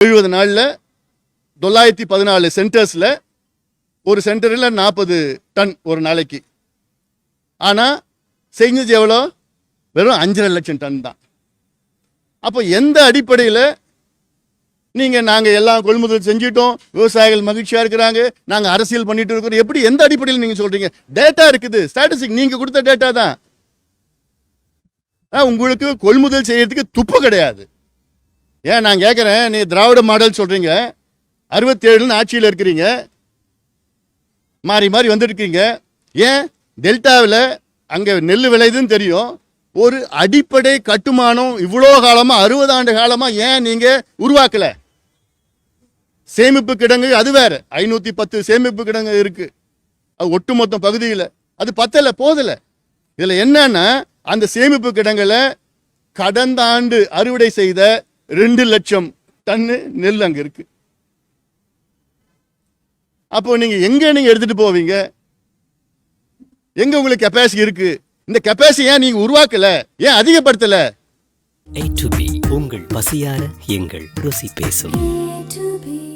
எழுபது நாளில் தொள்ளாயிரத்தி பதினாலு சென்டர்ஸில் ஒரு சென்டரில் நாற்பது டன் ஒரு நாளைக்கு. ஆனால் செஞ்சது எவ்வளோ? வெறும் அஞ்சரை லட்சம் டன் தான். அப்போ எந்த அடிப்படையில் நீங்கள் நாங்கள் எல்லாம் கொள்முதல் செஞ்சிட்டோம் விவசாயிகள் மகிழ்ச்சியாக இருக்கிறாங்க நாங்கள் அரசியல் பண்ணிட்டு இருக்கிறோம் எப்படி எந்த அடிப்படையில் நீங்கள் சொல்கிறீங்க டேட்டா இருக்குது ஸ்டாட்டிஸ்டிக் நீங்கள் கொடுத்த டேட்டா தான். ஆ, உங்களுக்கு கொள்முதல் செய்யறதுக்கு துப்பு கிடையாது. ஏன் நான் கேட்குறேன் நீ திராவிட மாடல் சொல்கிறீங்க அறுபத்தேழுன்னு ஆட்சியில் இருக்கிறீங்க. மாறி மாறி வந்துருக்கீங்க. ஏன்? டெல்டாவில் அங்கே நெல் விளையுதுன்னு தெரியும். ஒரு அடிப்படை கட்டுமானம் இவ்வளோ காலமாக அறுபது ஆண்டு காலமாக ஏன் நீங்கள் உருவாக்கலை? சேமிப்பு கிடங்கு அது வேற. ஐநூற்றி பத்து சேமிப்பு கிடங்கு இருக்குது அது ஒட்டுமொத்த பகுதியில். அது பத்தலை போதலை. இதில் என்னன்னா அந்த சேமிப்பு கிடங்கில் கடந்த ஆண்டு அறுவடை செய்த ரெண்டு லட்சம் டன்னு நெல் அங்கே இருக்கு. அப்போ நீங்க எங்க நீங்க எடுத்துட்டு போவீங்க? எங்க உங்களுக்கு கெப்பாசிட்டி இருக்கு? இந்த கெப்பாசிட்டி ஏன் நீங்க உருவாக்கல? ஏன் அதிகப்படுத்தல? A to B உங்கள் பசியார எங்கள் ருசி பேசும். A to B.